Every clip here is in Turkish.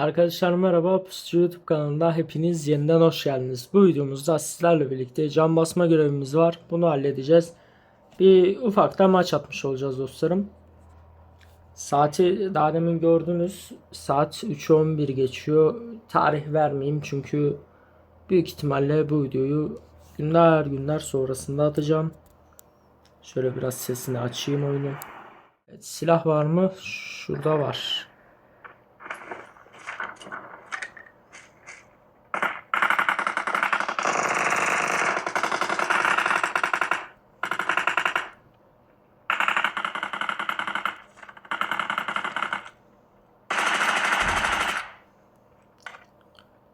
Arkadaşlar merhaba Pusucu YouTube kanalında hepiniz yeniden hoş geldiniz. Bu videomuzda sizlerle birlikte can basma görevimiz var. Bunu halledeceğiz. Bir ufakta maç atmış olacağız dostlarım. Saati daha demin gördünüz. Saat 3.11 geçiyor. Tarih vermeyeyim çünkü büyük ihtimalle bu videoyu günler günler sonrasında atacağım. Şöyle biraz sesini açayım oyunu. Evet, silah var mı? Şurada var.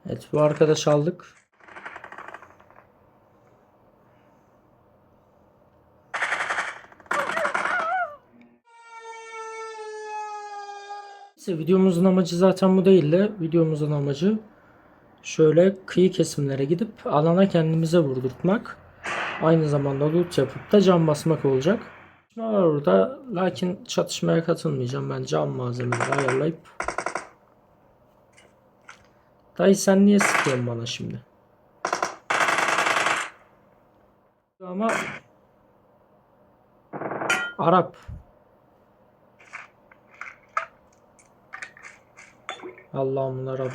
Evet bu arkadaş aldık. Neyse videomuzun amacı zaten bu değil de videomuzun amacı şöyle kıyı kesimlere gidip alana kendimize vurdurtmak. Aynı zamanda loot yapıp da cam basmak olacak. Çatışma var orada lakin çatışmaya katılmayacağım. Ben cam malzemeleri ayarlayıp Dayı sen niye sıkıyorsun bana şimdi? Ama Arap. Allah'ımın Arabı.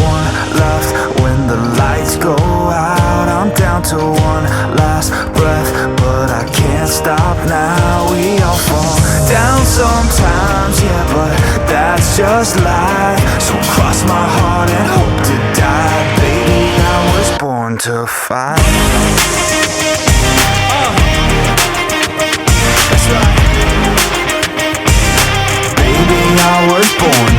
just life. So cross my heart and hope to die, baby. I was born to fight. Uh. That's right. Baby, I was born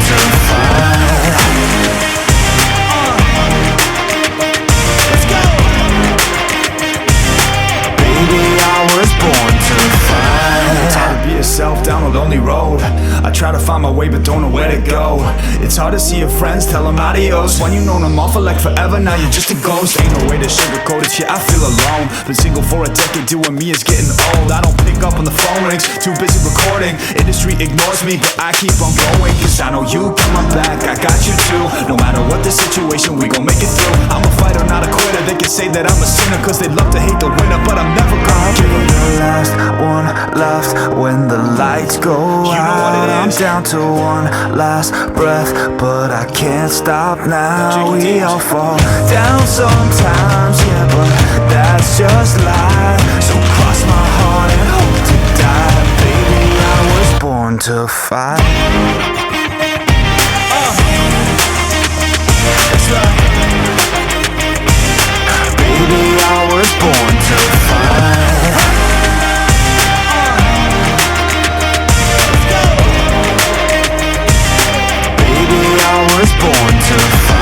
yourself down a lonely road. I try to find my way, but don't know where to go. It's hard to see your friends, tell them adios. When you known them all for like forever, now you're just a ghost. Ain't no way to sugarcoat it, yeah, I feel alone. Been single for a decade, doing me is getting old. I don't pick up on the phone rings, too busy recording. Industry ignores me, but I keep on going. Cause I know you my back, I got you too. No matter what the situation, we gon' make it through. I'm a fighter, not a. They can say that I'm a sinner, cause they love to hate the winner, but I'm never gonna give up. the last one left when the lights go You know what it out. I'm down to one last breath, but I can't stop now. We all fall down sometimes, yeah, but that's just life. So cross my heart and hope to die, baby. I was born to fight. Uh. Right. Baby, I was born to fight. Baby, I was born to fight.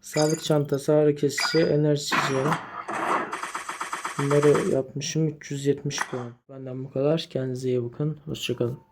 Sağlık çantası, ağrı kesici, enerji içeceği. Bunları yapmışım 370 puan. Benden bu kadar. Kendinize iyi bakın. Hoşçakalın.